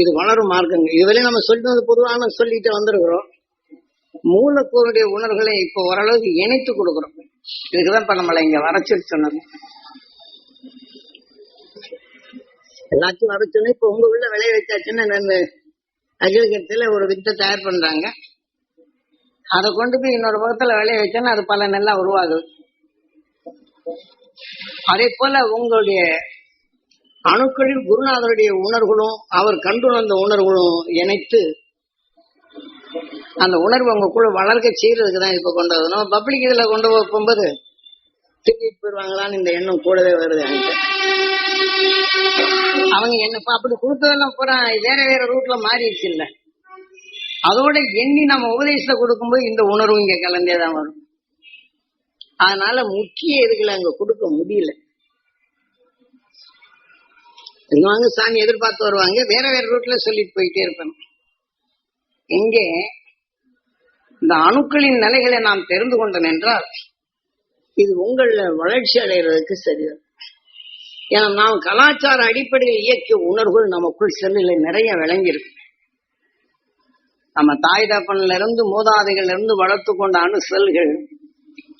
இது வளரும் மார்க்கங்கள் இதுவரையும் நம்ம சொல்லிட்டு பொதுவான சொல்லிட்டு வந்திருக்கிறோம். மூலக்கூறுடைய உணர்வுகளை இப்போ ஓரளவுக்கு இணைத்து கொடுக்குறோம். இதுக்குதான் இப்ப நம்மளை இங்க வரைச்சிட்டு சொன்னது. எல்லாத்தையும் வரைச்சோன்னு இப்ப உங்க உள்ள விளைய வச்சாச்சுன்னா நம்ம அகிலகத்துல ஒரு வித்தை தயார் பண்றாங்க. அதை கொண்டு போய் இன்னொரு பக்கத்துல விளைய வச்சோன்னா அது பல நல்லா உருவாகுது. அதே போல உங்களுடைய அணுக்களில் குருநாதருடைய உணர்வுகளும் அவர் கண்டுணர்ந்த உணர்வுகளும் இணைத்து அந்த உணர்வு அவங்களுக்குள்ள வளர்க்க செய்யறதுக்கு தான் இப்ப கொண்டு வரணும் நம்ம பப்ளிக் இதுல கொண்டு போகும்போது திருப்பிட்டு போயிருவாங்களான்னு இந்த எண்ணம் கூடவே வருது எனக்கு. அவங்க என்ன அப்படி கொடுத்ததெல்லாம் பூரா வேற வேற ரூட்ல மாறிடுச்சு இல்ல. அதோட எண்ணி நம்ம உபதேசத்தை கொடுக்கும்போது இந்த உணர்வு இங்க கலந்தே தான் வரும். அதனால முக்கிய இதுகளை அங்க கொடுக்க முடியல. வாங்க சாமி எதிர்பார்த்து வருவாங்க. வேற வேற ரூட்ல சொல்லிட்டு போயிட்டே இருப்பேன். இங்கே இந்த அணுக்களின் நிலைகளை நாம் தெரிந்து கொண்டோம் என்றால் இது உங்கள வளர்ச்சி அடைகிறதுக்கு சரிதான். ஏன்னா நாம் கலாச்சார அடிப்படையில் இயக்கிய உணர்வுகள் நமக்குள் செல்லில் நிறைய விளங்கியிருக்கு. நம்ம தாய் தப்பன்ல இருந்து மூதாதைகள்ல இருந்து வளர்த்து கொண்ட அணு செல்கள்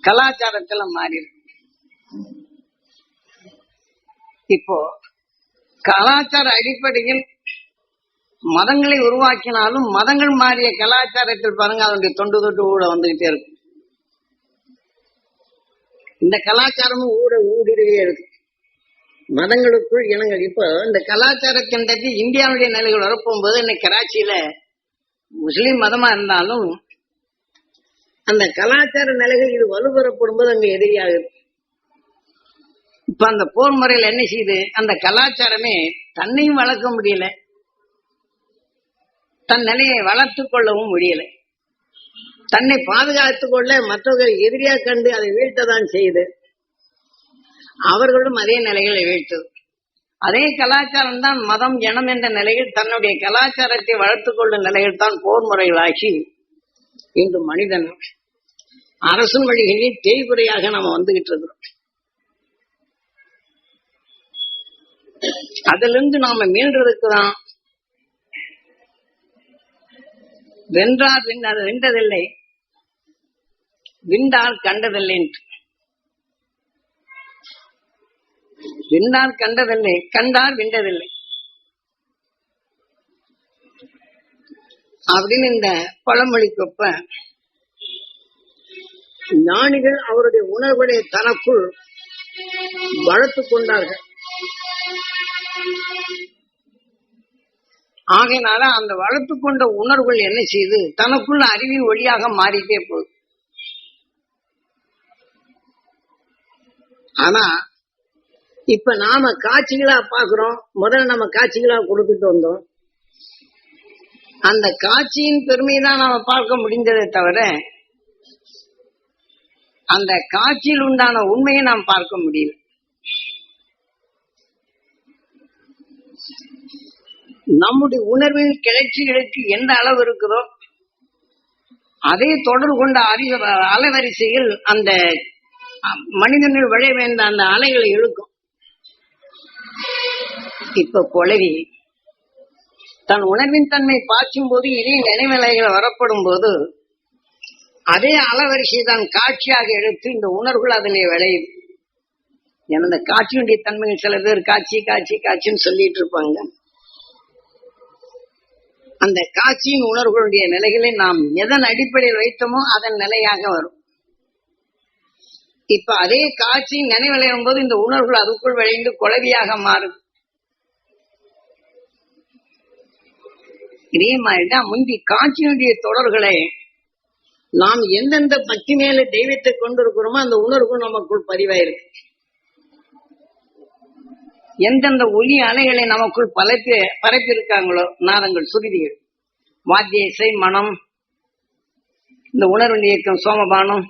கலாச்சாரத்துல மாறி இருக்கு இப்போ கலாச்சார அடிப்படையில் மதங்களை உருவாக்கினாலும் மதங்கள் மாறிய கலாச்சாரத்தில் பாருங்க அதனுடைய தொண்டு தொட்டு ஊட வந்துகிட்டே இருக்கும் இந்த கலாச்சாரமும் ஊட ஊடுருவே இருக்கு. மதங்களுக்குள் இனங்கள் இப்போ இந்த கலாச்சாரத்தின்றது இந்தியாவுடைய நிலைகள் வரப்போகும்போது இன்னைக்கு கராச்சியில முஸ்லீம் மதமா இருந்தாலும் அந்த கலாச்சார நிலைகள் இது வலுப்பெறப்படும் போது அங்க எதிரியாகுது இப்ப அந்த போர் முறையில் என்ன செய்யுது அந்த கலாச்சாரமே தன்னையும் வளர்க்க முடியல. தன் நிலையை வளர்த்துக் கொள்ளவும் முடியல. தன்னை பாதுகாத்துக் கொள்ள மற்றவர்கள் எதிரியா கண்டு அதை வீழ்த்ததான் செய்யுது அவர்களும் அதே நிலைகளை வீழ்த்தது. அதே கலாச்சாரம் தான் மதம் ஜனம் என்ற நிலையில் தன்னுடைய கலாச்சாரத்தை வளர்த்துக் கொள்ளும் நிலையில் தான் போர் முறைகளாகி இன்று மனிதன் அரசு வழிகளில் தேய்குறையாக நம்ம வந்துகிட்டு இருக்கிறோம். அதிலிருந்து நாம மீள்றதுக்கு தான். வென்றார் வென்றதில்லை. விண்டால் கண்டதில்லை. விண்டால் கண்டதில்லை. கண்டால் விண்டதில்லை அப்படின்னு இந்த பழமொழிக்கொப்ப ஞானிகள் அவருடைய உணர்வுடைய தனக்குள் வளர்த்துக் கொண்டார்கள். ஆகையினால அந்த வளர்த்து கொண்ட உணர்வுகள் என்ன செய்யுது தனக்குள்ள அறிவின் ஒளியாக மாறிட்டே போகுது. ஆனா இப்ப நாம காட்சிகளா பாக்குறோம் முதல்ல நம்ம காட்சிகளா கொடுத்துட்டு வந்தோம். அந்த காட்சியின் பெருமையை தான் நாம பார்க்க முடிஞ்சதே தவிர அந்த காட்சியில் உண்டான உண்மையை நாம் பார்க்க முடியல. நம்முடைய உணர்வின் கிளர்ச்சிகளுக்கு எந்த அளவு இருக்குதோ அதே தொடர்பு கொண்ட அறிவு அலைவரிசையில் அந்த மனிதனில் விளைய வேண்ட அந்த அலைகளை இழுக்கும். இப்ப குளவி தன் உணர்வின் தன்மை பாய்ச்சும் போது இதே நினைவலைகள் வரப்படும் போது அதே அலவரிசை தான் காட்சியாக எடுத்து இந்த உணர்வுகள் அதிலே விளையுது. எனது காட்சியுடைய தன்மைகள் சில பேர் காட்சி காட்சி காட்சின்னு சொல்லிட்டு இருப்பாங்க. அந்த காட்சியின் உணர்வுகளுடைய நிலைகளை நாம் எதன் அடிப்படையில் வைத்தோமோ அதன் நிலையாக வரும். இப்ப அதே காட்சியின் நினைவிளையும் போது இந்த உணர்வுகள் அதுக்குள் விளைந்து குழவியாக மாறும். இதே மாதிரிதான் முந்தி காட்சியினுடைய தொடர்களை நாம் எந்தெந்த பக்தி மேல தெய்வத்தை கொண்டிருக்கிறோமோ அந்த உணர்வு நமக்குள் பதிவாயிருக்கு. எந்தெந்த ஒலி அலைகளை நமக்குள் பரப்பி பரப்பியிருக்காங்களோ நாதங்கள் சுருதிகள். வாத்திய இசை மனம் இந்த உணர்வு இயக்கம் சோமபானம்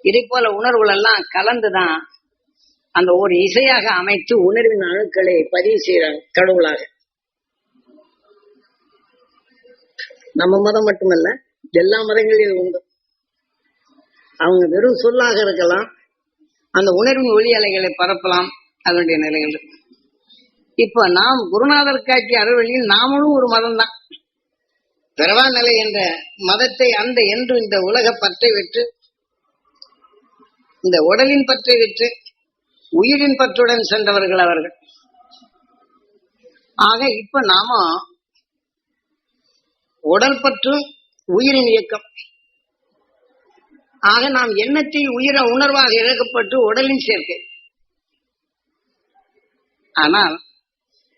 இதை போல உணர்வுகள் எல்லாம் கலந்துதான் அந்த ஒரு இசையாக அமைத்து உணர்வின் அணுக்களை பதிவு செய்யறாங்க கடவுளாக. நம்ம மதம் மட்டுமல்ல எல்லா மதங்களிலும் உண்டு. அவங்க வெறும் சொல்லாக இருக்கலாம் அந்த உணர்வின் ஒளி அலைகளை பரப்பலாம் அதனுடைய நிலைகள் இப்ப நாம் குருநாதர் காட்சி அறவழியில் நாமளும் ஒரு மதம் தான் பிறவாநிலை என்ற மதத்தை அந்த என்று இந்த உலக பற்றை விட்டு இந்த உடலின் பற்றை விட்டு உயிரின் பற்றுடன் சென்றவர்கள் அவர்கள். ஆக இப்ப நாம உடல் பற்று உயிரின் இயக்கம். ஆக நாம் எண்ணத்தில் உயிர உணர்வாக இழக்கப்பட்டு உடலின் சேர்க்கை. ஆனால்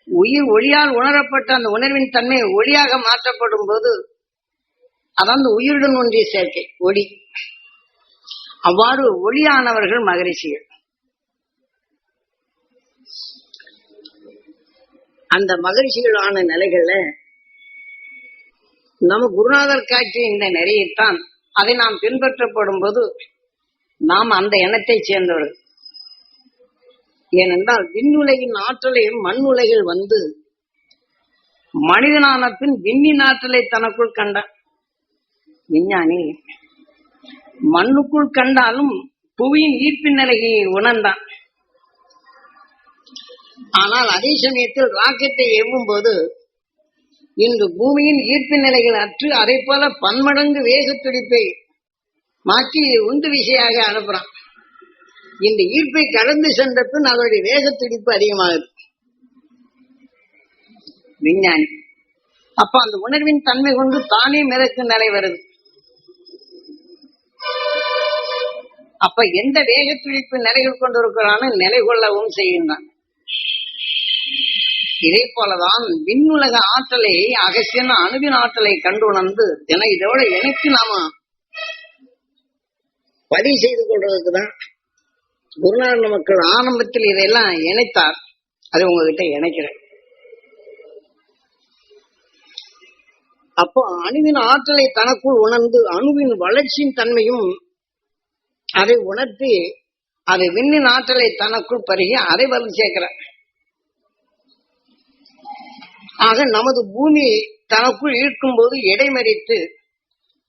உயிர் ஒளியால் உணரப்பட்ட அந்த உணர்வின் தன்மை ஒளியாக மாற்றப்படும் போது அதான் அந்த உயிருடன் ஒன்றிய சேர்க்கை ஒளி. அவ்வாறு ஒளியானவர்கள் மகரிஷிகள். அந்த மகரிஷிகளான நிலைகள்ல நம்ம குருநாதர் காட்சி இந்த நிறையத்தான் அதை நாம் பின்பற்றப்படும் போது நாம் அந்த எண்ணத்தை சேர்ந்தவர்கள். ஏனென்றால் விண்ணுலகின் ஆற்றலை மண் உலகில் வந்து மனிதனான பின் விண்ணின் ஆற்றலை தனக்குள் கண்டான் விஞ்ஞானி மண்ணுக்குள் கண்டாலும் புவியின் ஈர்ப்பின் நிலையை உணர்ந்தான். ஆனால் அதே சமயத்தில் ராக்கெட்டை ஏவும் போது இன்று பூமியின் ஈர்ப்பு நிலைகள் அற்று அதை போல பன்மடங்கு வேக துடிப்பை மாற்றி உந்து விசையாக அனுப்புறான். இந்த ஈர்ப்பை கடந்து சென்ற பின் அதனுடைய வேக துடிப்பு அதிகமாகுது விஞ்ஞானி. அப்ப அந்த உணர்வின் தன்மை கொண்டு தானே மிதக்கும் நிலை வருது. அப்ப எந்த வேக துடிப்பு நிலைகள் கொண்டிருக்கிறான்னு நிலை கொள்ளவும் செய்கின்றான். இதே போலதான் விண்ணுலக ஆற்றலை அகசியன அணுவின் ஆற்றலை கண்டு உணர்ந்து தின இதோட இணைத்து நாம பதிவு செய்து கொள்றதுக்குதான் குருநாதன் மக்கள் ஆரம்பத்தில் இதையெல்லாம் இணைத்தார். அதை உங்ககிட்ட இணைக்கிறேன். அப்போ அணுவின் ஆற்றலை தனக்குள் உணர்ந்து அணுவின் வளர்ச்சியின் தன்மையும் அதை உணர்த்தி அது விண்ணின் ஆற்றலை தனக்குள் பருகி அதை வந்து சேர்க்கிறார். ஆக நமது பூமி தனக்குள் ஈர்க்கும் போது இடைமறித்து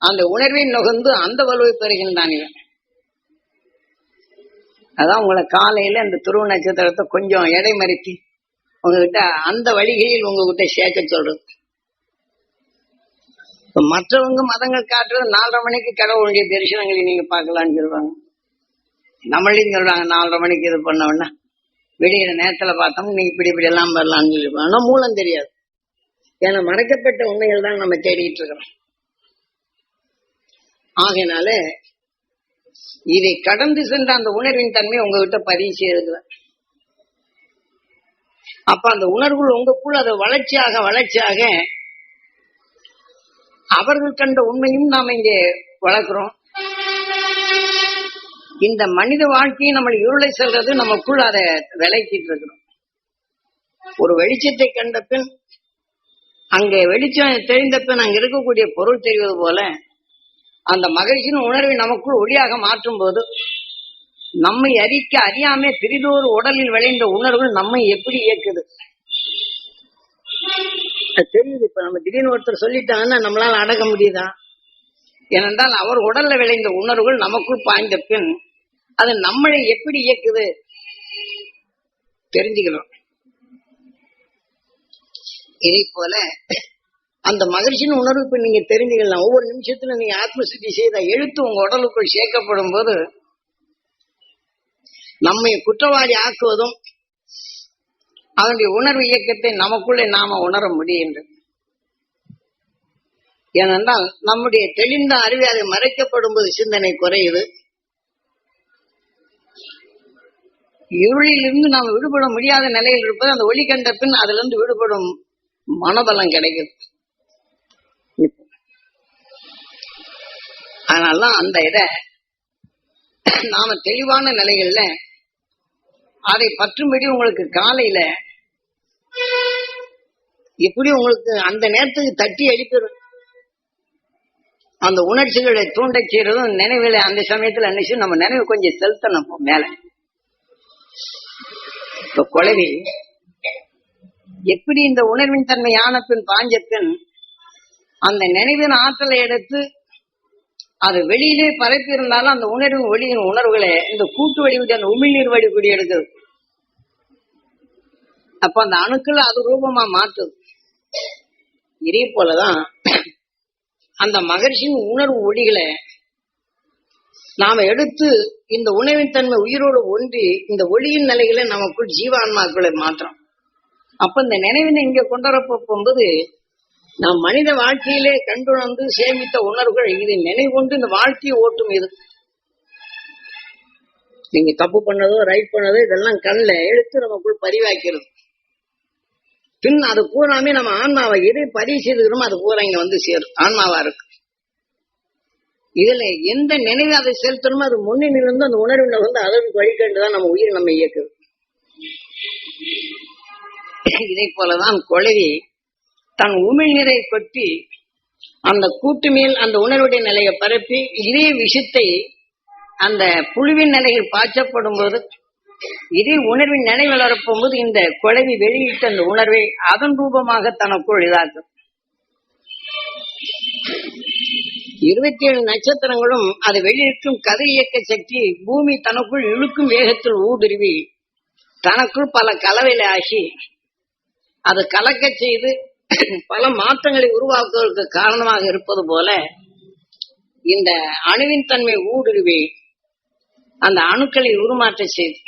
அந்த உணர்வை நுகர்ந்து அந்த வலுவை பெறுகின்றான் இவன். அதான் உங்களை காலையில அந்த துருவ நட்சத்திரத்தை கொஞ்சம் இடைமறித்து உங்ககிட்ட அந்த வழிகளில் உங்ககிட்ட சேர்க்க சொல்றது. மற்றவங்க மதங்கள் காட்டுறது நாலரை மணிக்கு கடவுளுடைய தரிசனங்களை நீங்க பார்க்கலாம்னு சொல்லுவாங்க. நம்மளையும் சொல்றாங்க நாலரை மணிக்கு இது பண்ணோம்னா வெளியிற நேரத்துல பார்த்தோம் நீங்க இப்படி இப்படி எல்லாம் வரலாம்னு சொல்லிருப்பாங்க ஆனா மூலம் தெரியாது. ஏன்னா மறைக்கப்பட்ட உண்மைகள் தான் நம்ம தேடிட்டு இருக்கிறோம். ஆகையினால இதை கடந்து சென்ற அந்த உணர்வின் தன்மை உங்ககிட்ட பதிவு செய்திருக்கிறார் அப்ப அந்த உணர்வுகள் உங்களுக்குள் அது வளர்ச்சியாக வளர்ச்சியாக அவர்கள் கண்ட உண்மையும் நாம் இங்கே வளர்க்கிறோம். இந்த மனித வாழ்க்கையை நம்ம இருளை செல்றது நமக்குள் அதை விளக்கிட்டு இருக்கிறோம். ஒரு வெளிச்சத்தை கண்ட பின் அங்கே வெளிச்சம் தெரிந்த பின் அங்க இருக்கக்கூடிய பொருள் தெரிவது போல அந்த மகிழ்ச்சியின் உணர்வை நமக்குள் ஒளியாக மாற்றும் போது நம்மை அறிக்க அறியாமே பிரிதோறு உடலில் விளைந்த உணர்வுகள் நம்மை எப்படி இயக்குது? தெரியுது. இப்ப நம்ம திடீர்னு ஒருத்தர் சொல்லிட்டாங்கன்னா நம்மளால அடக்க முடியுதா? ஏனென்றால் அவர் உடல்ல விளைந்த உணர்வுகள் நமக்குள் பாய்ந்த பின் அது நம்மளை எப்படி இயக்குது? தெரிஞ்சுக்கணும். இதை போல அந்த மகிழ்ச்சியின் உணர்வு இப்ப நீங்க தெரிஞ்சுக்கலாம். ஒவ்வொரு நிமிஷத்துல நீங்க ஆத்மசித்தி செய்த எழுத்து உங்க உடலுக்குள் சேர்க்கப்படும் போது நம்மை குற்றவாளி ஆக்குவதும் அதனுடைய உணர்வு இயக்கத்தை நமக்குள்ளே நாம உணர முடிகின்றது. ஏனென்றால் நம்முடைய தெளிந்த அறிவு அதை மறைக்கப்படும் போது சிந்தனை குறையுது. இருளிலிருந்து நாம் விடுபட முடியாத நிலையில் இருப்பது அந்த ஒளி கண்ட பின் அதுல இருந்து விடுபடும் மனபலம் கிடைக்குது. அதனாலதான் அந்த இத நாம தெளிவான நிலைகள்ல அதை பற்றும்படி உங்களுக்கு காலையில எப்படி உங்களுக்கு அந்த நேரத்துக்கு தட்டி அடிப்பிடும் அந்த உணர்ச்சிகளை தூண்ட செய்யறதும் நினைவுகளை அந்த சமயத்துல நினைச்சு நம்ம நினைவு கொஞ்சம் செலுத்தணும் மேல. இப்ப குழவி எப்படி இந்த உணர்வின் தன்மை ஆன பின் பாஞ்ச பின் அந்த நினைவின் ஆற்றலை எடுத்து அது வெளியிலே பரப்பி இருந்தாலும் அந்த உணர்வு ஒளியின் உணர்வுகளை இந்த கூட்டு வடிவுடைய அந்த உமிழ்நீர் வடிகுடி எடுக்குது. அப்ப அந்த அணுக்களை அது ரூபமா மாற்றுது. இதே போலதான் அந்த மகர்ஷியின் உணர்வு ஒளிகளை நாம எடுத்து இந்த உணவின் தன்மை உயிரோடு ஒன்றி இந்த ஒளியின் நிலைகளை நமக்குள் ஜீவான்மாக்களை மாற்றம் அப்ப இந்த நினைவினை இங்க கொண்டு வரப்போகும்போது நாம் மனித வாழ்க்கையிலே கண்டுணர்ந்து சேமித்த உணர்வுகள் இதை நினைவு கொண்டு இந்த வாழ்க்கையை ஓட்டும் இது. நீங்க தப்பு பண்ணதோ ரைட் பண்ணதோ இதெல்லாம் கண்ணில் எடுத்து நமக்குள் பதிவாக்கிறது. பின் அது பூராமே நம்ம ஆன்மாவை எதை பதிவு செய்துக்கிறோமோ அது பூரா இங்க வந்து சேரும். ஆன்மாவா இருக்கு. இதுல எந்த நினைவு அதை செலுத்தணுமோ அது முன்னணியிலிருந்து அந்த உணர்வுல வந்து அளவு வழிகண்டுதான் நம்ம உயிர் நம்ம இயக்குது. இதை போலதான் குழவி தன் உமிழ்நீரை கொட்டி அந்த கூட்டு மேல் அந்த உணர்வுடைய நிலையை பரப்பி இதே விஷயத்தை அந்த புழுவின் நிலையில் பாய்ச்சப்படும் போது இதே உணர்வின் நிலை வளரப்போம் போது இந்த குழவி வெளியிட்ட அந்த உணர்வை அதன் ரூபமாக தனக்குள் இதாக்கும். இருபத்தி ஏழு நட்சத்திரங்களும் அது வெளியிட்டும் கதை இயக்க சக்தி பூமி தனக்குள் இழுக்கும் வேகத்தில் ஊடுருவி தனக்குள் பல கலவையில ஆகி அது கலக்க செய்து பல மாற்றங்களை உருவாக்குவதற்கு காரணமாக இருப்பது போல இந்த அணுவின் தன்மை ஊடுருவி அந்த அணுக்களை உருமாற்ற செய்து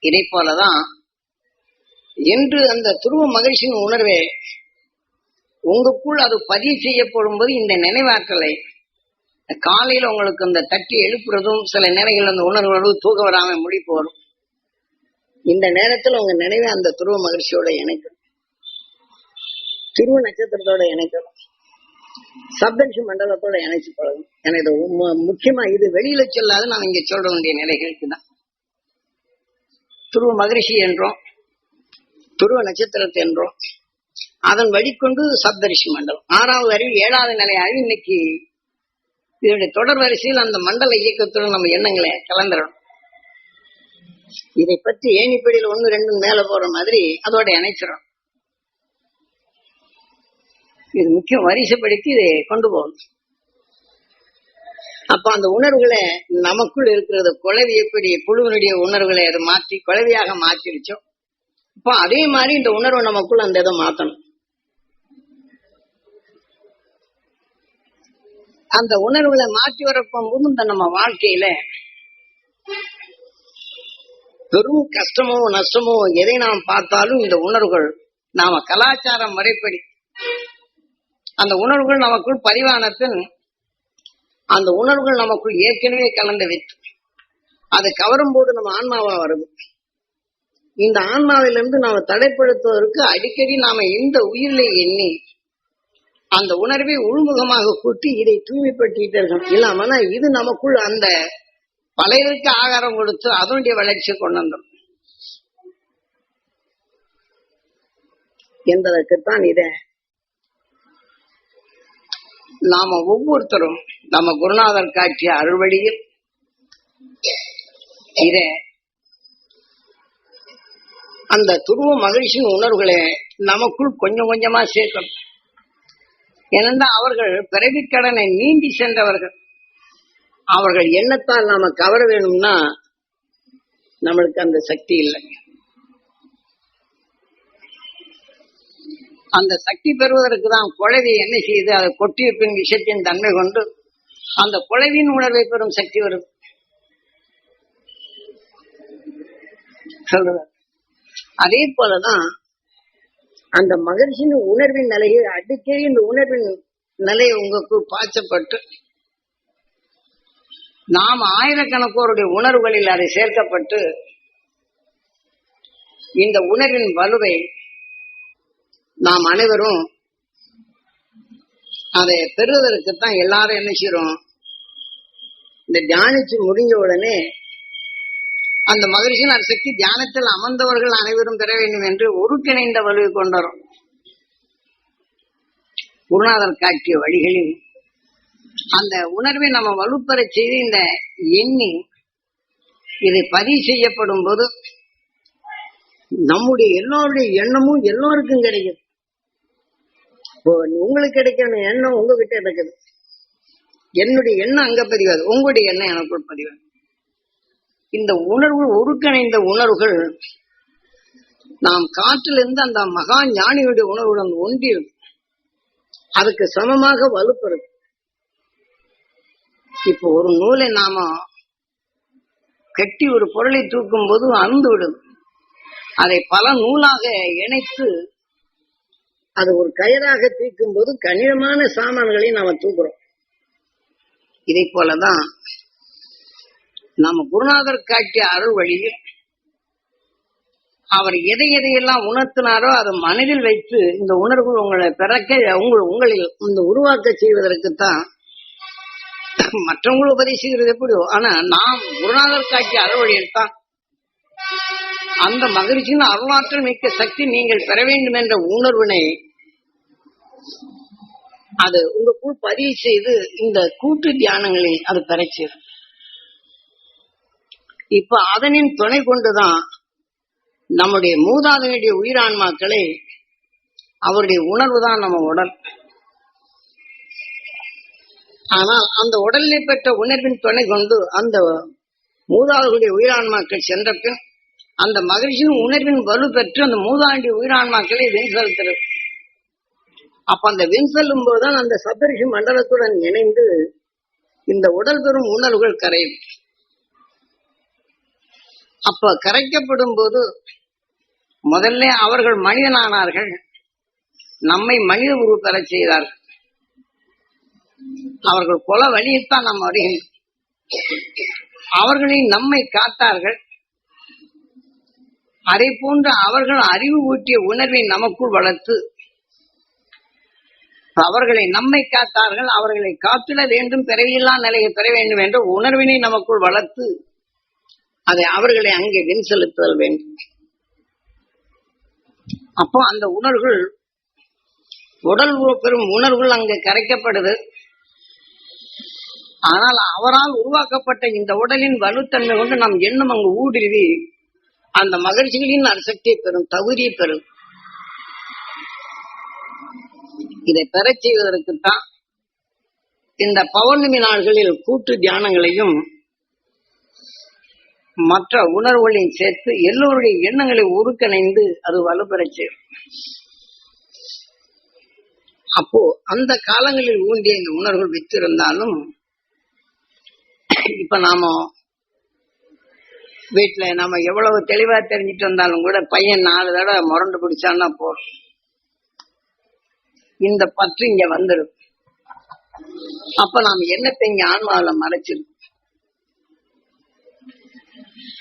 இதை போலதான் என்று அந்த துருவ மகிழ்ச்சியின் உணர்வே உங்களுக்குள் அது பதிவு செய்யப்படும் போது இந்த நினைவாற்றலை காலையில உங்களுக்கு அந்த தட்டி எழுப்புறதும் சில நேரங்கள் அந்த உணர்வுகளும் தூக்க வராம முடிப்பு வரும் இந்த நேரத்தில் உங்க நினைவை அந்த துருவ மகிழ்ச்சியோட இணைக்கணும் திருவ நட்சத்திரத்தோட இணைக்கணும் சப்தரிஷி மண்டலத்தோட இணைச்சு பழகும். எனக்கு முக்கியமா இது வெளியில சொல்லாத நான் இங்க சொல்ற வேண்டிய நிலைகளுக்கு தான் துருவ மகரிஷி என்றோம் துருவ நட்சத்திரத்தை என்றோம். அதன் வழிகொண்டு சப்தரிஷி மண்டலம். ஆறாவது அறிவு ஏழாவது நிலை அறிவு இன்னைக்கு இதனுடைய தொடர் வரிசையில் அந்த மண்டல இயக்கத்துடன் நம்ம எண்ணங்களை கலந்துடணும் இதை பற்றி ஏணிப்படியில் ஒண்ணு ரெண்டு மேல போற மாதிரி அதோட இணைச்சிடும் இது முக்கியம். வரிசைப்படுத்தி இதை கொண்டு போகணும். அப்ப அந்த உணர்வுகளை நமக்குள் இருக்கிறது குழவி எப்படி புழுவனுடைய உணர்வுகளை அதை மாற்றி குழவியாக மாற்றிருச்சோம் அப்ப அதே மாதிரி இந்த உணர்வை நமக்குள் அந்த இதை மாத்தணும் அந்த உணர்வுகளை மாற்றி வரப்போகும்போது இந்த நம்ம வாழ்க்கையில பெரும் கஷ்டமோ நஷ்டமோ எதை நாம் பார்த்தாலும் இந்த உணர்வுகள் நாம கலாச்சாரம் முறைப்படி அந்த உணர்வுகள் நமக்குள் பதிவான அந்த உணர்வுகள் நமக்குள் ஏற்கனவே கலந்து விட்டு அதை கவரும் போது நம்ம ஆன்மாவா வருது இந்த ஆன்மாவிலிருந்து நாம தடைப்படுத்துவதற்கு அடிக்கடி நாம இந்த உயிரிலே எண்ணி அந்த உணர்வை உள்முகமாக கூட்டி இதை தூய்மைப்படுத்திட்டு இருக்கணும் இல்லாமனா இது நமக்குள் அந்த பழையருக்கு ஆகாரம் கொடுத்து அதனுடைய வளர்ச்சியை கொண்டு வந்தோம் என்பதற்குத்தான் இதை நாம ஒவ்வொருத்தரும் நம்ம குருநாதர் காட்டிய அருள்வழியில் இத அந்த துருவ மகிழ்ச்சியின் உணர்வுகளை நமக்குள் கொஞ்சம் கொஞ்சமா சேர்க்கணும். ஏனென்றா அவர்கள் பிறவி கடனை நீண்டி சென்றவர்கள். அவர்கள் எண்ணத்தால் நாம கவர வேணும்னா நம்மளுக்கு அந்த சக்தி இல்லை அந்த சக்தி பெறுவதற்கு தான் குழவி என்ன செய்யுது அதை கொட்டியிருப்பின் விஷயத்தின் தன்மை கொண்டு அந்த குழவியின் உணர்வை பெறும் சக்தி வரும். சொல்ற அதே போலதான் அந்த மகிழ்ச்சியின் உணர்வின் நிலையை அடிக்கடி இந்த உணர்வின் நிலை உங்களுக்கு பாய்ச்சப்பட்டு நாம் ஆயிரக்கணக்கோருடைய உணர்வுகளில் அதை சேர்க்கப்பட்டு இந்த உணர்வின் வலுவை நாம் அனைவரும் அதை பெறுவதற்குத்தான் எல்லாரும் என்ன செய்யறோம்? இந்த தியானிச்சு முடிஞ்ச உடனே அந்த மகிழ்ச்சியின் சக்தி தியானத்தில் அமர்ந்தவர்கள் அனைவரும் பெற வேண்டும் என்று ஒருங்கிணைந்த வலுவை கொண்டோம். குருநாதர் காட்டிய வழிகளில் அந்த உணர்வை நம்ம வலுப்பெற செய்து இந்த எண்ணி இதை பதிவு செய்யப்படும் போது நம்முடைய எல்லோருடைய எண்ணமும் எல்லோருக்கும் கிடைக்கும். உங்களுக்கு கிடைக்கிற எண்ணம் உங்ககிட்ட இருக்குது. என்னுடைய எண்ணம் அங்க பதிவாது. உங்களுடைய எண்ணம் எனக்குள் பதிவாது. இந்த உணர்வு ஒருங்கிணைந்த உணர்வுகள் நாம் காற்றிலிருந்து அந்த மகா ஞானியுடைய உணர்வுடன் ஒன்றி அதுக்கு சமமாக வலுப்பெறுது இப்போ ஒரு நூலை நாம கட்டி ஒரு பொருளை தூக்கும் போது அந்து விடுது அதை பல நூலாக இணைத்து அது ஒரு கயிறாக தூக்கும் போது கணிதமான சாமான்களை நாம தூக்குறோம். இதை போலதான் நம்ம குருநாதர் காட்டிய அருள் வழியில் அவர் எதை எதையெல்லாம் உணர்த்தினாரோ அதை மனதில் வைத்து இந்த உணர்வு உங்களை பிறக்க உங்கள் உங்களில் இந்த உருவாக்க செய்வதற்குத்தான் மற்றவங்களும் உபதேசிக்கிறது எப்படியோ. ஆனா நாம் குருநாதர் காட்சி அறவழியில் தான் அந்த மகிழ்ச்சியின் அருளாற்றல் மிக்க சக்தி நீங்கள் பெற வேண்டும் என்ற உணர்வினை அது உங்களுக்குள் பதிவு செய்து இந்த கூட்டு தியானங்களில் அது பெறச்சு இப்ப அதனின் துணை கொண்டுதான் நம்முடைய மூதாதனுடைய உயிரான்மாக்களை அவருடைய உணர்வு தான் நம்ம உடல். ஆனால் அந்த உடலில் பெற்ற உணர்வின் துணை கொண்டு அந்த மூதாதனுடைய உயிரான்மாக்கள் சென்ற பின் அந்த மகிழ்ச்சியின் உணர்வின் வலு பெற்று அந்த மூதாண்டி உயிரான்மாக்களை வெளி செலுத்துறது அப்ப அந்த வெண் செல்லும் போதுதான் அந்த சப்தரிஷி மண்டலத்துடன் இணைந்து இந்த உடல் பெறும் உணர்வுகள் கரையும். அப்ப கரைக்கப்படும் போது முதல்ல அவர்கள் மனிதனானார்கள். நம்மை மனித உருவ பெற செய்தார்கள் அவர்கள் கொல வழியைத்தான் நாம் அறிகின்றோம் அவர்களை நம்மை காத்தார்கள். அதை போன்று அவர்கள் அறிவு ஊட்டிய உணர்வை நமக்குள் வளர்த்து அவர்களை நம்மை காத்தார்கள் அவர்களை காத்திட வேண்டும் பிறவியில்லா நிலையை பெற வேண்டும் என்ற உணர்வினை நமக்குள் வளர்த்து அதை அவர்களை அங்கே வின் செலுத்துதல் வேண்டும். அப்போ அந்த உணர்வுகள் உடல் பெறும் உணர்வுகள் அங்கு கரைக்கப்படுது. ஆனால் அவரால் உருவாக்கப்பட்ட இந்த உடலின் வலுத்தன்மை கொண்டு நாம் எண்ணம் அங்கு ஊடுருவி அந்த மகிழ்ச்சிகளின் அரிசக்தியை பெறும் தகுதியை பெறும். இதை பெறச் செய்வதற்குத்தான் இந்த பௌர்ணமி நாள்களில் கூட்டு தியானங்களையும் மற்ற உணர்வுகளையும் சேர்த்து எல்லோருடைய எண்ணங்களை உருக்கணைந்து அது வலுப்பெறச் செய்யும். அப்போ அந்த காலங்களில் ஊண்டிய இந்த உணர்வுகள் வித்திருந்தாலும் இப்ப நாம வீட்டுல நாம எவ்வளவு தெளிவா தெரிஞ்சிட்டு வந்தாலும் கூட பையன் நாலு தடவை முரண்டு பிடிச்சான்னா போறோம் இந்த பற்று இங்க வந்துடும் அப்ப நாம் எண்ணத்தை இங்க ஆன்மாவில மறைச்சிருக்கோம்?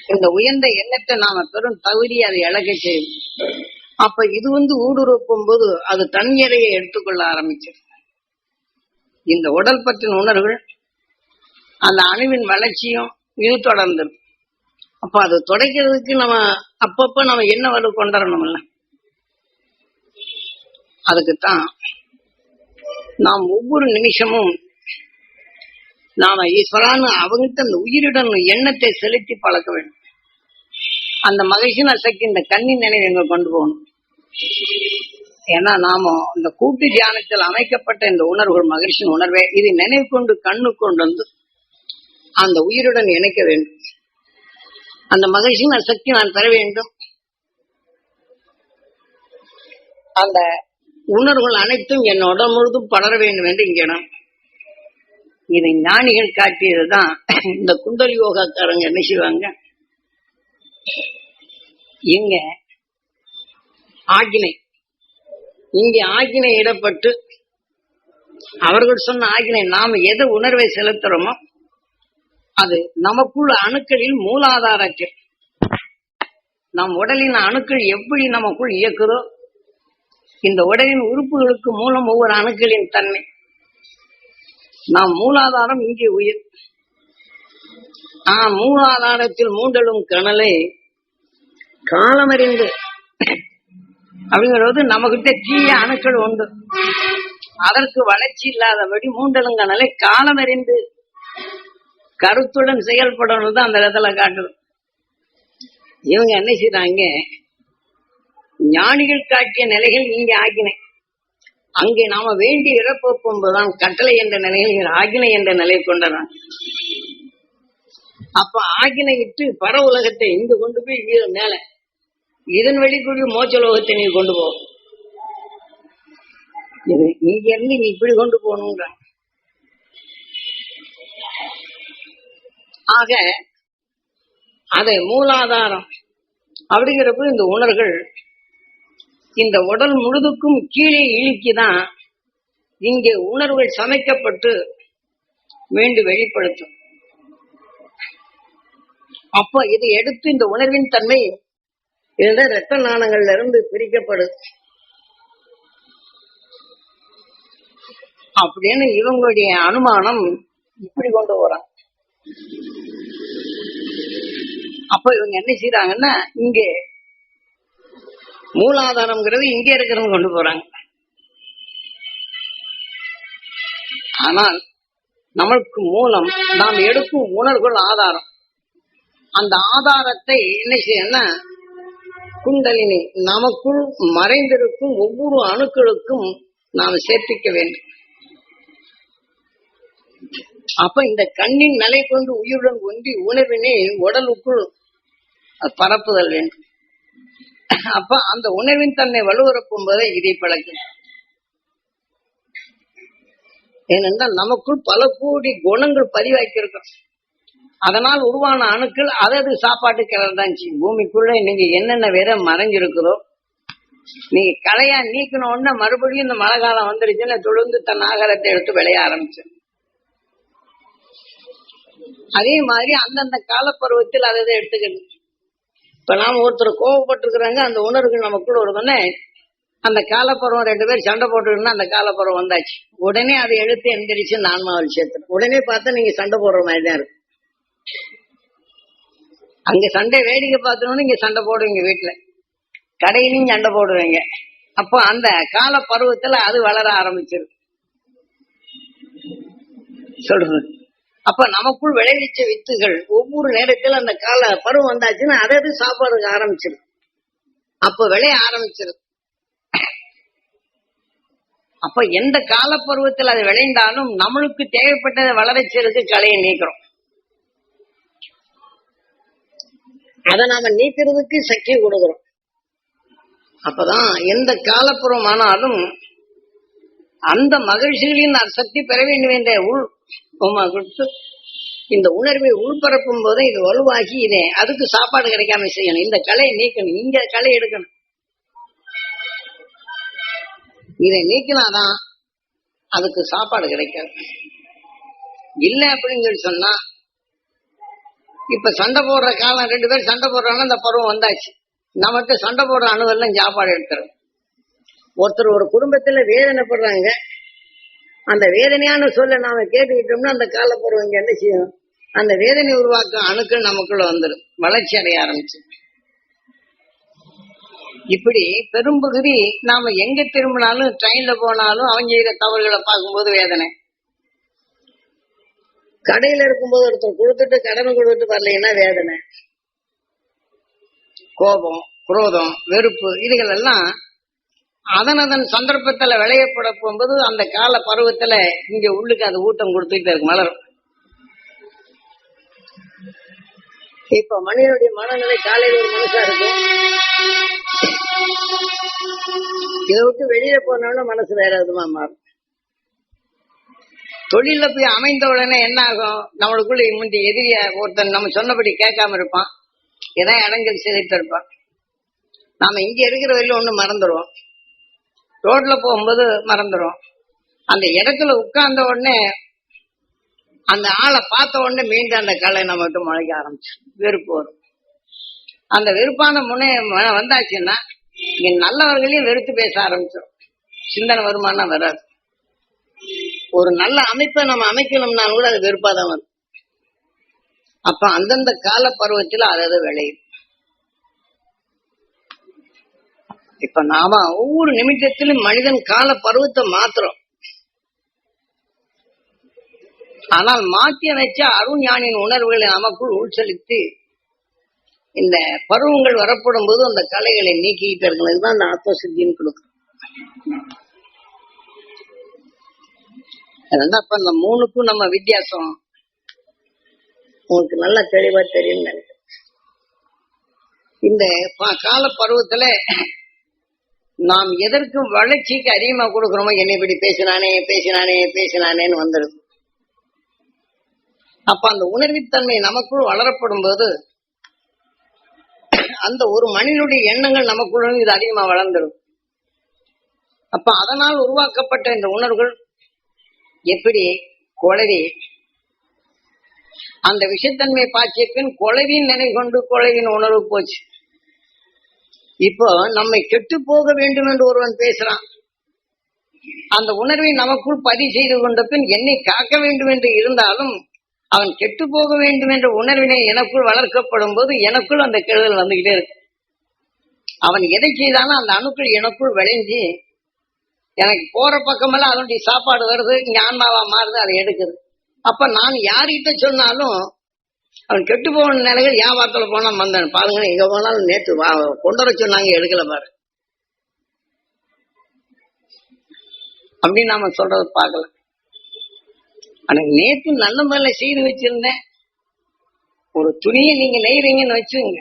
இந்த உயர்ந்த எண்ணத்தை நாம பெரும் தகுதி அதை இழக்க செய்யும். அப்ப இது வந்து ஊடுருப்பும் போது அது தன் எடையை எடுத்துக்கொள்ள ஆரம்பிச்சிடும் இந்த உடல் பற்றின உணர்வுகள் அந்த அணுவின் வளர்ச்சியும் இது தொடர்ந்துடும் அப்ப அது தொடக்கிறதுக்கு நம்ம அப்பப்ப நம்ம என்ன வலு கொண்டுறணும்ல அதுக்குத்தான் நாம் ஒவ்வொரு நிமிஷமும் நாம ஈஸ்வரான்னு அவங்கிட்ட அந்த உயிருடன் எண்ணத்தை செலுத்தி பழக்க வேண்டும். அந்த மகிழ்ச்சி அசைக்கு இந்த கண்ணின் நினைவு எங்க கொண்டு போகணும்? ஏன்னா நாம இந்த கூட்டு தியானத்தில் அமைக்கப்பட்ட இந்த உணர்வுகள் மகிழ்ச்சியின் உணர்வே இதை நினைவு கொண்டு கண்ணு கொண்டு வந்து அந்த உயிருடன் இணைக்க வேண்டும். அந்த மகிழ்ச்சியின் சக்தி நான் பெற வேண்டும். அந்த உணர்வுகள் அனைத்தும் என் உடல் முழுதும் படர வேண்டும் என்று இங்கனம் இதை ஞானிகள் காட்டியதுதான். இந்த குண்டல் யோகாக்காரங்க என்ன செய்வாங்க? இங்க ஆக்கினை இங்கே ஆக்கினை இடப்பட்டு அவர்கள் சொன்ன ஆக்கினை நாம எது உணர்வை செலுத்துறோமோ அது நமக்குள்ள அணுக்களில் மூலாதாரத்தில் நம் உடலின் அணுக்கள் எப்படி நமக்குள் இயக்குதோ இந்த உடலின் உறுப்புகளுக்கு மூலம் ஒவ்வொரு அணுக்களின் தன்மை. நாம் மூலாதாரம் இங்கே உயிர். ஆஹ் மூலாதாரத்தில் மூண்டலும் கணலை காலமறிந்து அப்படிங்கிறது நம்மகிட்ட தீய அணுக்கள் உண்டு. அதற்கு வளர்ச்சி இல்லாதபடி மூண்டலும் கணலை காலமறிந்து கருத்துடன் செயல்படணும் தான் அந்த இடத்துல காட்டுது. இவங்க என்ன செய்யறாங்க ஞானிகள் காட்டிய நிலைகள் இங்கே ஆகினை. அங்கே நாம வேண்டி இறப்போம்போதுதான் கட்டளை என்ற நிலையில் ஆகினை என்ற நிலை கொண்டதான் அப்ப ஆகினை இட்டு பர உலகத்தை இங்கு கொண்டு போய் வீர மேல. இதன் வெளிக்குரிய மோச்ச லோகத்தை நீ கொண்டு போ. இது இங்க இருந்து நீ இப்படி கொண்டு போகணுன்ற. ஆக அதை மூலாதாரம் அப்படிங்கிறப்ப இந்த உணர்கள் இந்த உடல் முழுதுக்கும் கீழே இழுக்கிதான் இங்கே உணர்வுகள் சமைக்கப்பட்டு மீண்டும் வெளிப்படுத்தும். அப்ப இதை எடுத்து இந்த உணர்வின் தன்மை இந்த இரத்த நாணங்கள்ல இருந்து பிரிக்கப்படுது அப்படின்னு இவங்களுடைய அனுமானம் இப்படி கொண்டு வராங்க அப்ப இவங்க என்ன செய்யறாங்கன்னா இங்கே மூலாதாரம்ங்கிறது இங்கே இருக்கிறவங்க கொண்டு போறாங்க. ஆனால் நமக்கு மூலம் நாம் எடுக்கும் உணர்வுகள் ஆதாரம். அந்த ஆதாரத்தை என்ன செய்யணும்னா குண்டலினி நமக்குள் மறைந்திருக்கும் ஒவ்வொரு அணுக்களுக்கும் நாம் சேர்ப்பிக்க வேண்டும். அப்ப இந்த கண்ணின் நிலை கொண்டு உயிருடன் ஒன்றி உணர்வினை உடலுக்குள் பரப்புதல் வேண்டும். அப்ப அந்த உணர்வின் தன்னை வலுவரப்பும் போதே இதை பழக்கும் ஏனென்றால் நமக்குள் பல கோடி குணங்கள் பதிவாக்கியிருக்கோம் அதனால் உருவான அணுக்கள் அதது சாப்பாட்டு கிளர் தான் செய்யும் பூமிக்குள்ள நீங்க என்னென்ன வேற மறைஞ்சிருக்குதோ நீங்க கலையா நீக்கணும் உடனே மறுபடியும் இந்த மழை காலம் வந்துருச்சுன்னு தொழுந்து தன் ஆகாரத்தை எடுத்து விளைய ஆரம்பிச்சு அதே மாதிரி அந்தந்த காலப்பருவத்தில் அதை எடுத்துக்கணும். இப்ப நாம ஒருத்தர் கோவப்பட்டிருக்கிறாங்க அந்த உணர்வுகள் நமக்குள்ள உடனே அந்த காலப்பருவம் ரெண்டு பேர் சண்டை போட்டுருந்தா அந்த காலப்பருவம் வந்தாச்சு. உடனே அதை எழுத்து எந்திரிச்சு நான்மாவில் சேர்த்து உடனே பார்த்தா நீங்க சண்டை போடுற மாதிரி தான் அங்க சண்டை வேடிக்கை பார்த்தோம்னு இங்க சண்டை போடுவீங்க வீட்டுல. கடையிலையும் சண்டை போடுவீங்க அப்போ அந்த கால பருவத்துல அது வளர ஆரம்பிச்சிருக்கு. சொல்றது அப்ப நமக்குள் விளைவிச்ச வித்துகள் ஒவ்வொரு நேரத்தில் அந்த கால பருவம் வந்தாச்சுன்னா அதை சாப்பாடுக்கு ஆரம்பிச்சிடும். அப்ப விளைய ஆரம்பிச்சிடும். அப்ப எந்த கால பருவத்தில் அது விளைந்தாலும் நம்மளுக்கு தேவைப்பட்டதை வளரச்சலுக்கு களையை நீக்கிறோம். அதை நாம நீக்கிறதுக்கு சக்தி கொடுக்குறோம். அப்பதான் எந்த காலப்புறமானாலும் அந்த மகிழ்ச்சிகளின் சக்தி பெற வேண்டும் என்ற உள் உமா கொடுத்து இந்த உணர்வை உள்பரப்பும் போது இது வலுவாகி இதே அதுக்கு சாப்பாடு கிடைக்காம செய்யணும். இந்த கலையை நீக்கணும். இங்க களை எடுக்கணும். இதை நீக்கினாதான் அதுக்கு சாப்பாடு கிடைக்காது. இல்லை அப்படின்னு சொல்லி சொன்னா இப்ப சண்டை போடுற காலம் ரெண்டு பேரும் சண்டை போடுறாங்கன்னா அந்த பருவம் வந்தாச்சு. நமக்கு சண்டை போடுற அணுவெல்லாம் சாப்பாடு எடுத்துரும். ஒருத்தர் ஒரு குடும்பத்துல வேதனைப்படுறாங்க. அந்த வேதனையான சொல்ல நாம கேட்டுக்கிட்டோம்னா அந்த காலப்பருவம் இங்க என்ன செய்யும்? அந்த வேதனை உருவாக்கும் அணுக்கள் நமக்குள்ள வந்துடும் வளர்ச்சி அடைய ஆரம்பிச்சு. இப்படி பெரும்பகுதி நாம எங்க திரும்பினாலும் ட்ரெயின்ல போனாலும் அவங்க செய்யற தவறுகளை பார்க்கும்போது வேதனை. கடையில இருக்கும்போது ஒருத்தர் கொடுத்துட்டு கடனை கொடுத்துட்டு வரலைன்னா வேதனை. கோபம் குரோதம் வெறுப்பு இதுகள் எல்லாம் அதன் அதன் சந்தர்ப்பத்துல விளையப்பட போகும்போது அந்த கால பருவத்துல இங்க உள்ளுக்கு அது ஊட்டம் கொடுத்துக்கிட்டே இருக்கு மலரும். இப்ப மனிதனுடைய மனநிலை காலையில் ஒரு மனசா இருக்கும். இதை விட்டு வெளியில போனோம்னா மனசு வேற விதமா மாறும். தொழில போய் அமைந்த உடனே என்ன ஆகும்? நம்மளுக்குள்ள முந்தி எதிரிய ஒருத்தன் நம்ம சொன்னபடி கேட்காம இருப்பான். ஏதாவது இடங்கள் சிதைத்து இருப்பான். நாம இங்க இருக்கிற வரையில ஒண்ணு மறந்துடுவோம் ரோட்ல போகும்போது மறந்துடும் அந்த இடத்துல உட்கார்ந்த உடனே அந்த ஆளை பார்த்த உடனே மீண்டும் அந்த கலை நம்ம விட்டு முளைக்க ஆரம்பிச்சு வெறுப்பு வரும். அந்த வெறுப்பான முனை வந்தாச்சுன்னா இங்க நல்லவர்களையும் வெறுத்து பேச ஆரம்பிச்சிடும் சிந்தனை வருமானா வராது. ஒரு நல்ல அமைப்பை நம்ம அமைக்கணும்னா கூட அது வெறுப்பாதான் வரும். அப்ப அந்தந்த கால பருவத்தில் அதை விளையும். இப்ப நாம ஒவ்வொரு நிமிஷத்திலும் மனிதன் கால பருவத்தை மாத்துறோம். ஆனால் மாற்றி அமைச்ச அருஞானின் உணர்வுகளை நமக்குள் உள்செலுத்தி இந்த பருவங்கள் வரப்படும் போது அந்த கலைகளை நீக்கிக்கிட்டு இருக்கணும் இதுதான் அந்த ஆத்ம சித்தின்னு கொடுக்கும் அதனால அப்ப இந்த மூணுக்கும் நம்ம வித்தியாசம்? உங்களுக்கு நல்லா தெளிவா தெரியும் நினைக்கிறேன். இந்த கால பருவத்துல நாம் எதற்கு வளர்ச்சிக்கு அதிகமா கொடுக்கிறோமோ என்னை இப்படி பேசினானே பேசினானே பேசினானேன்னு வந்துடும். அப்ப அந்த உணர்வித்தன்மை நமக்குள் வளரப்படும் போது அந்த ஒரு மனிதனுடைய எண்ணங்கள் நமக்குள்ள இது அதிகமா வளர்ந்துடும். அப்ப அதனால் உருவாக்கப்பட்ட இந்த உணர்வுகள் எப்படி? குழவி அந்த விஷத்தன்மை பாய்ச்சிய பின் குழவியின் நினை கொண்டு குழவியின் உணர்வு போச்சு. இப்போ நம்மை கெட்டு போக வேண்டும் என்று ஒருவன் பேசுறான். அந்த உணர்வை நமக்குள் பதிவு செய்து கொண்ட பின் என்னை காக்க வேண்டும் என்று இருந்தாலும் அவன் கெட்டு போக வேண்டும் என்ற உணர்வினை எனக்குள் வளர்க்கப்படும் போது எனக்குள் அந்த கெடுதல் வந்துகிட்டே இருக்கு. அவன் எதை செய்தாலும் அந்த அணுக்கள் எனக்குள் விளைஞ்சி எனக்கு போற பக்கமெல்லாம் அதனுடைய சாப்பாடு வருது இங்க மாறுது அதை எடுக்குது. அப்ப நான் யார்கிட்ட சொன்னாலும் அவன் கெட்டு போன நிலைகள் வியாபாரத்துல போனா வந்தேன். பாருங்க எங்க போனாலும் நேத்து வா கொண்டு வர சொன்னாங்க எடுக்கல பாரு. அப்படின்னு நாம சொல்றத பார்க்கல. ஆனா நேத்து நல்ல முறையில செய்து வச்சிருந்தேன் ஒரு துணியை நீங்க நெய்றீங்கன்னு வச்சுங்க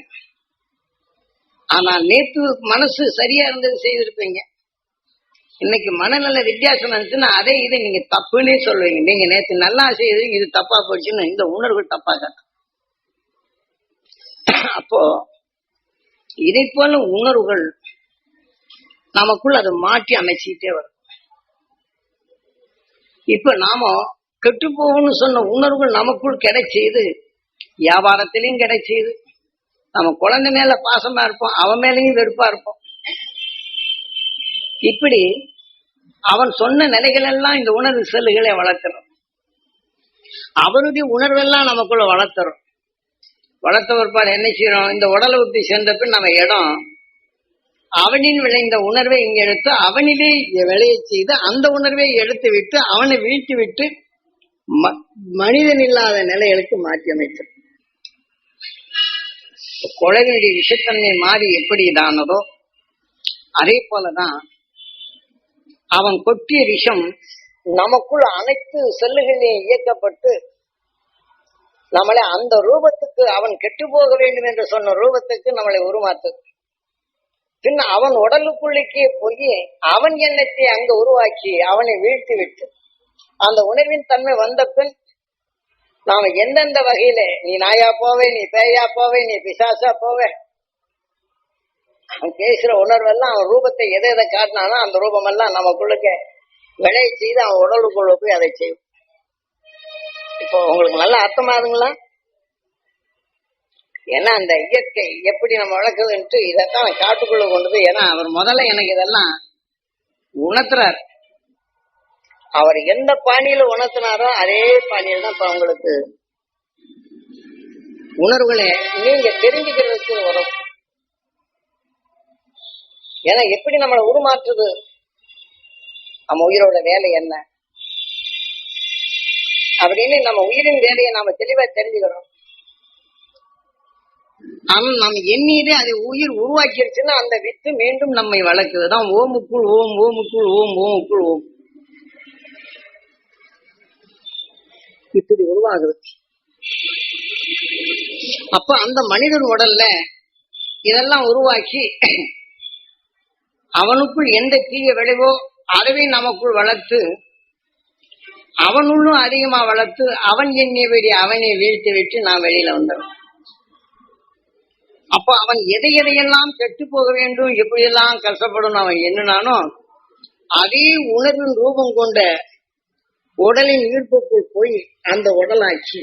ஆனா நேத்து மனசு சரியா இருந்தது செய்திருப்பீங்க. இன்னைக்கு மனநல வித்தியாசம் இருந்துச்சுன்னா அதே இதை நீங்க தப்புன்னே சொல்லுவீங்க. நீங்க நேத்து நல்லா செய்து இது தப்பா போச்சுன்னு இந்த உணர்வு தப்பா கட்டும் அப்போ இதை போல உணர்வுகள் நமக்குள்ள அதை மாற்றி அமைச்சுக்கிட்டே வரும். இப்ப நாம கெட்டு போகும்னு சொன்ன உணர்வுகள் நமக்குள் கிடைச்சது. வியாபாரத்திலையும் கிடைச்சது. நம்ம குழந்தை மேல பாசமா இருப்போம் அவன் மேலயும் வெறுப்பா இருப்போம். இப்படி அவன் சொன்ன நிலைகள் எல்லாம் இந்த உணர்வு செல்லுகளை வளர்க்கிறோம். அவருடைய உணர்வெல்லாம் நமக்குள்ள வளர்த்துறோம். வளர்த்த பிற்பாடு என்ன செய்யறோம்? இந்த உடலை விட்டு சேர்ந்தப்ப நம்ம இடம் அவனின் விளைந்த உணர்வை இங்க எடுத்து அவனிலே விளைய செய்து அந்த உணர்வை எடுத்து விட்டு அவனை வீழ்த்தி விட்டு ம- மனிதன் இல்லாத நிலைகளுக்கு மாற்றி அமைத்தது. குழந்தையுடைய விஷத்தன்மை மாறி எப்படி இதானதோ அதே போலதான் அவன் கொட்டிய விஷம் நமக்குள் அனைத்து செல்லுகளிலும் இயக்கப்பட்டு நம்மளை அந்த ரூபத்துக்கு அவன் கெட்டு போக வேண்டும் என்று சொன்ன ரூபத்துக்கு நம்மளை உருமாத்து. பின் அவன் உடலுக்குள்ளிக்கே போய் அவன் எண்ணத்தை அங்க உருவாக்கி அவனை வீழ்த்தி விட்டு அந்த உணர்வின் தன்மை வந்த பின் நாம எந்தெந்த வகையில நீ நாயா போவே நீ பேயா போவே நீ பிசாசா போவே அவன் பேசுற உணர்வெல்லாம் அவன் ரூபத்தை எதை எதை காட்டினானோ அந்த ரூபமெல்லாம் நமக்குள்ளுக்க விளைய செய்து அவன் உடலுக்குள்ள போய் அதை செய்யும். இப்போ உங்களுக்கு நல்லா அர்த்தமாதுங்களா ஏன்னா அந்த இயற்கை எப்படி நம்ம வளர்க்குதுன்ட்டு இதைத்தான் காட்டுக்குள்ள கொண்டு போய் ஏன்னா அவர் முதல்ல எனக்கு இதெல்லாம் உணர்த்துறார். அவர் எந்த பாணியில உணர்த்தினாரோ அதே பாணியில் தான் இப்ப உங்களுக்கு உணர்வுகளை நீங்க தெரிஞ்சுக்கிறதுக்கு வரும். ஏன்னா எப்படி நம்மளை உருமாற்றுது? நம்ம உயிரோட வேலை என்ன? அப்படின்னு நம்ம உயிரின் வேலையை நாம தெளிவா தெரிஞ்சுக்கிறோம். ஆனா நம்ம எண்ணீது அதை உயிர் உருவாக்கிருச்சுன்னா அந்த வித்து மீண்டும் நம்மை வளர்க்குதுதான் ஓமுக்குள் ஓம் ஓமுக்குள் ஓம் ஓமுக்குள் ஓம். இப்படி உருவாகுது. அப்ப அந்த மனிதன் உடல்ல இதெல்லாம் உருவாக்கி அவனுக்குள் எந்த தீய விளைவோ அதுவே நமக்குள் வளர்த்து அவனுள்ளும் அதிகமா வளர்த்து அவன் எண்ணியபடி அவனை வீழ்த்தி விட்டு நான் வெளியில வந்துடும் அப்ப அவன் எதை எதையெல்லாம் கெட்டு போக வேண்டும் எப்படியெல்லாம் கஷ்டப்படும் அவன் எண்ணினானோ அதே உணர்வின் ரூபம் கொண்ட உடலின் ஈர்ப்புக்குள் போய் அந்த உடலாக்கி